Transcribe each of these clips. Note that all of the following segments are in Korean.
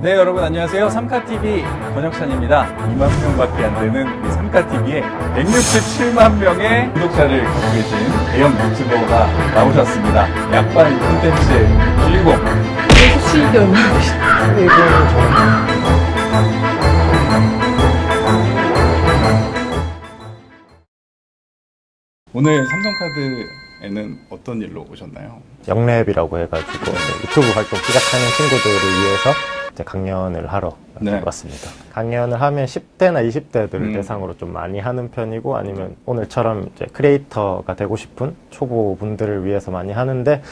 네 여러분 안녕하세요 삼카TV 권혁찬입니다 2만 명밖에 안 되는 이 삼카TV에 167만 명의 구독자를 갖고 계신 대형 유튜버가 나오셨습니다 약반 콘텐츠의 주인공 수익이 얼마나? 오늘 삼성카드에는 어떤 일로 오셨나요? 영랩이라고 해가지고 이제 유튜브 활동 시작하는 친구들을 위해서 이제 강연을 하러 네. 왔습니다. 강연을 하면 10대나 20대들을 음. 대상으로 좀 많이 하는 편이고 아니면 오늘처럼 이제 크리에이터가 되고 싶은 초보 분들을 위해서 많이 하는데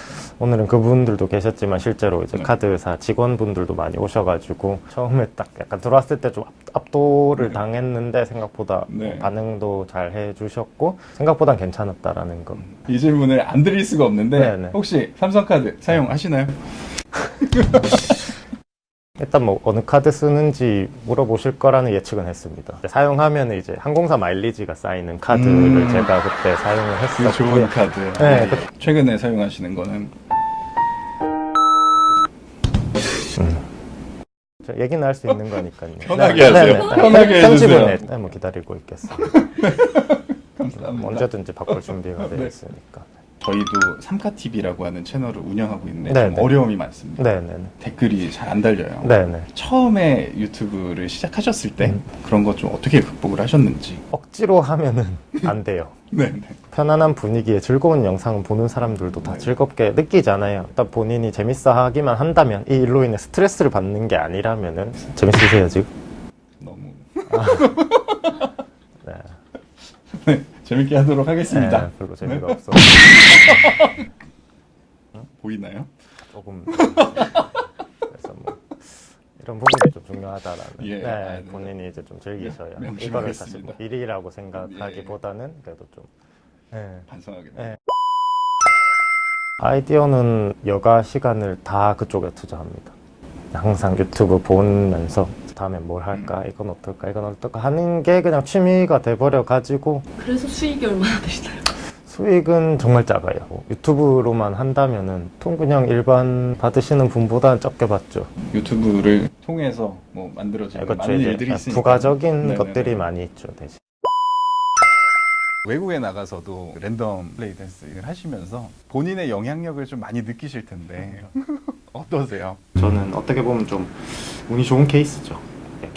오늘은 그분들도 계셨지만 실제로 이제 네. 카드사 직원분들도 많이 오셔가지고 처음에 딱 약간 들어왔을 때 좀 압도를 네. 당했는데 생각보다 네. 반응도 잘 해주셨고 생각보단 괜찮았다라는 거. 이 질문을 안 드릴 수가 없는데 네, 네. 혹시 삼성카드 사용하시나요? 일단 뭐 어느 카드 쓰는지 물어보실 거라는 예측은 했습니다. 사용하면 이제 항공사 마일리지가 쌓이는 카드를 음. 제가 그때 사용을 그 했었고요. 좋은 카드 네, 그- 최근에 사용하시는 거는 저 얘기는 할 수 있는 거니까요. 편하게 하세요. 편하게 편집은 해주세요. 네, 네, 뭐 기다리고 있겠습니다. 감사합니다 언제든지 바꿀 준비가 되어 네. 있으니까. 저희도 삼카TV라고 하는 채널을 운영하고 있는데 네, 좀 네. 어려움이 많습니다 네 네 네. 댓글이 잘 안 달려요 네 네. 처음에 유튜브를 시작하셨을 때 음. 그런 거좀 어떻게 극복을 하셨는지 억지로 하면은 안 돼요. 네, 네. 편안한 분위기에 즐거운 영상을 보는 사람들도 다 네. 즐겁게 느끼잖아요. 일단 본인이 재밌어 하기만 한다면 이 일로 인해 스트레스를 받는 게 아니라면은 재밌으세요 지금? 너무 네. 네, 재밌게 하도록 하겠습니다 네, 별로 재미가 없어. 보이나요? 조금 그래서 뭐 이런 부분이 좀 중요하다라는. 예, 네, 아, 네. 본인이 이제 좀 즐기셔야 네, 이거를 사실 뭐 명심하겠습니다. 일이라고 생각하기보다는 그래도 좀. 네. 반성하게 네. 아이디어는 여가 시간을 다 그쪽에 투자합니다. 항상 유튜브 보면서 다음에 뭘 할까, 이건 어떨까, 이건 어떨까 하는 게 그냥 취미가 돼버려 가지고 그래서 수익이 얼마나 되시나요? 수익은 정말 작아요. 뭐 유튜브로만 한다면은 통 그냥 일반 받으시는 분보다는 적게 받죠. 유튜브를 통해서 뭐 만들어지는 그렇죠. 많은 이제 일들이 있으니까 부가적인 네네네. 것들이 많이 있죠. 대신. 외국에 나가서도 랜덤 플레이 댄스를 하시면서 본인의 영향력을 좀 많이 느끼실 텐데 어떠세요? 저는 어떻게 보면 좀 운이 좋은 케이스죠.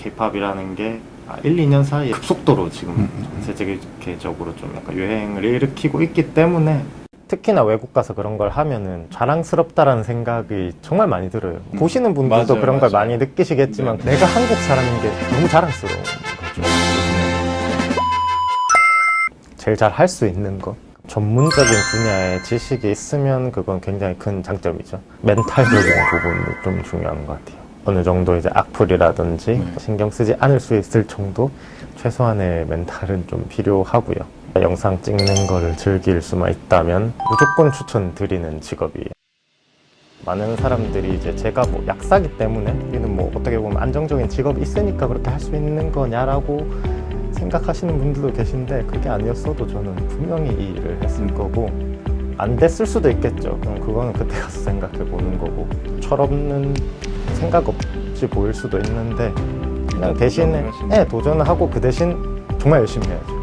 케이팝이라는 게 아, 1, 2년 사이에 급속도로 지금 음, 음, 전 세계적으로 좀 약간 유행을 일으키고 있기 때문에 특히나 외국 가서 그런 걸 하면은 자랑스럽다라는 생각이 정말 많이 들어요. 음, 보시는 분들도 맞아요, 그런 걸 맞아요. 많이 느끼시겠지만 네. 내가 한국 사람인 게 너무 자랑스러운 거죠. 제일 잘 할 수 있는 거. 전문적인 분야의 지식이 있으면 그건 굉장히 큰 장점이죠. 멘탈적인 부분이 좀 중요한 것 같아요. 어느 정도 이제 악플이라든지 네. 신경 쓰지 않을 수 있을 정도 최소한의 멘탈은 좀 필요하고요. 영상 찍는 거를 즐길 수만 있다면 무조건 추천드리는 직업이에요. 많은 사람들이 이제 제가 뭐 약사기 때문에 이는 뭐 어떻게 보면 안정적인 직업이 있으니까 그렇게 할 수 있는 거냐라고 생각하시는 분들도 계신데 그게 아니었어도 저는 분명히 이 일을 했을 거고 안 됐을 수도 있겠죠. 그럼 그거는 그때 가서 생각해 보는 거고 철없는 생각 없이 보일 수도 있는데 그냥 대신에 네, 도전을 하고 그 대신 정말 열심히 해야죠.